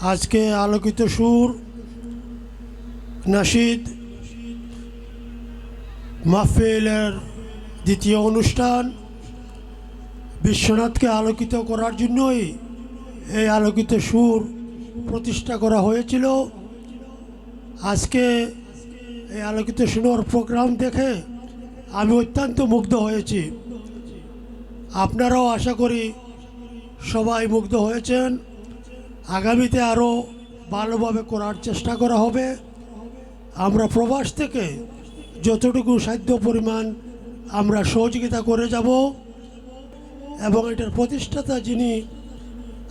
আজকে আলোকিত সুর নাশিদ মাহফিলের দ্বিতীয় অনুষ্ঠান বিশ্বনাথকে আলোকিত করার জন্যই এই আলোকিত সুর প্রতিষ্ঠা করা হয়েছিল। আজকে এই আলোকিত সুর প্রোগ্রাম দেখে আমি অত্যন্ত মুগ্ধ হয়েছি। আপনারাও আশা করি সবাই মুগ্ধ হয়েছেন। আগামীতে আরও ভালোভাবে করার চেষ্টা করা হবে। আমরা প্রবাস থেকে যতটুকু সাধ্য পরিমাণ আমরা সহযোগিতা করে যাব এবং এটার প্রতিষ্ঠাতা যিনি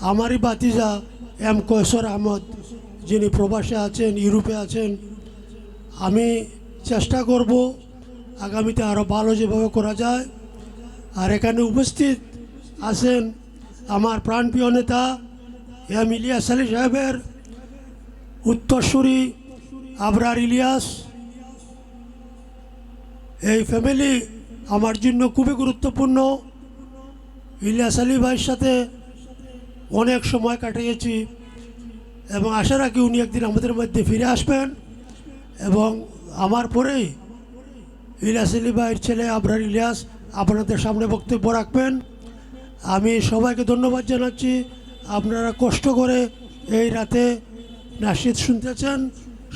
আমারই বাতিজা এম কৈশোর আহমদ, যিনি প্রবাসে আছেন, ইউরোপে আছেন, আমি চেষ্টা করব আগামীতে আরও ভালো যেভাবে করা যায়। আর এখানে উপস্থিত আছেন আমার প্রাণপ্রিয় নেতা এম ইলিয়াস আলী সাহেবের উত্তরসূরি আবরার ইলিয়াস। এই ফ্যামিলি আমার জন্য খুবই গুরুত্বপূর্ণ। ইলিয়াস আলী ভাইয়ের সাথে অনেক সময় কাটিয়েছি এবং আশা রাখি উনি একদিন আমাদের মধ্যে ফিরে আসবেন এবং আমার পরেই ইলিয়াস আলী ভাইয়ের ছেলে আবরার ইলিয়াস আপনাদের সামনে বক্তব্য রাখবেন। আমি সবাইকে ধন্যবাদ জানাচ্ছি। আপনারা কষ্ট করে এই রাতে নাসিদ শুনতেছেন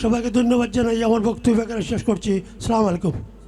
সবাইকে ধন্যবাদ জানাই। আমার বক্তব্য শেষ করছি। সালাম আলাইকুম।